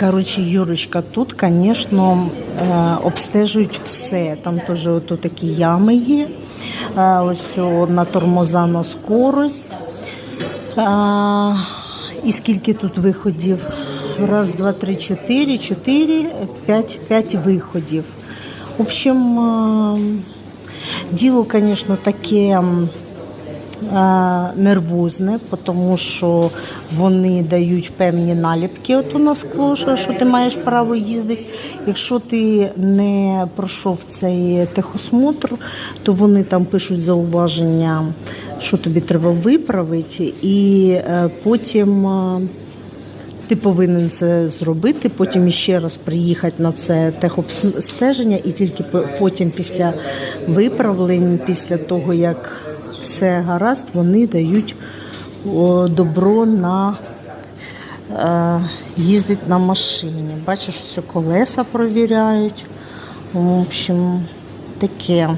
Коротше, Юрочка, тут, звісно, е, обстежують все. Там теж ото такі ями є. Ось на тормоза на скорость. І скільки тут виходів? Раз, два, три, чотири, чотири, п'ять, п'ять виходів. В общем, е, діло, звісно, таке. Е, нервозне, тому що вони дають певні наліпки от у нас скло, що ти маєш право їздити. Якщо ти не пройшов цей техосмотр, то вони там пишуть зауваження, що тобі треба виправити, і е, потім. е, ти повинен це зробити, потім іще раз приїхати на це техобстеження, і тільки потім після виправлень, після того як все гаразд, вони дають добро на е, їздить на машині. Бачиш, все колеса провіряють. В общем, таке.